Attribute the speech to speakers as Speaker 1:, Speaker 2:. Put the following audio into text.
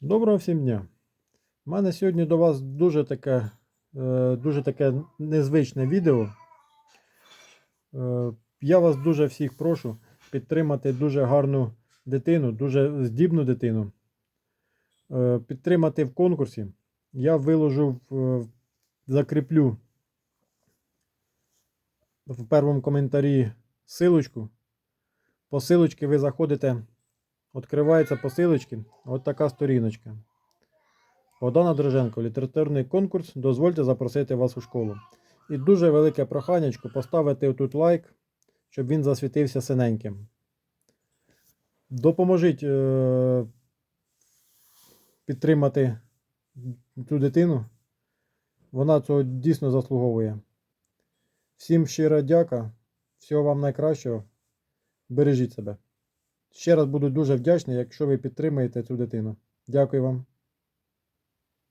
Speaker 1: Доброго всім дня. У мене сьогодні до вас дуже таке, е, дуже таке незвичне відео. Е, Я вас дуже всіх прошу підтримати дуже гарну дитину, дуже здібну дитину. Е, Підтримати в конкурсі. Я виложу, закріплю в першому коментарі силочку. По силочці ви заходите Відкривається посилочки. От така сторіночка. Богдана Дроженко, літературний конкурс. Дозвольте запросити вас у школу. І дуже велике проханечко поставити тут лайк, щоб він засвітився синеньким. Допоможіть е- підтримати цю дитину. Вона цього дійсно заслуговує. Всім щира дяка. Всього вам найкращого. Бережіть себе. Ще раз буду дуже вдячний, якщо ви підтримаєте цю дитину. Дякую вам.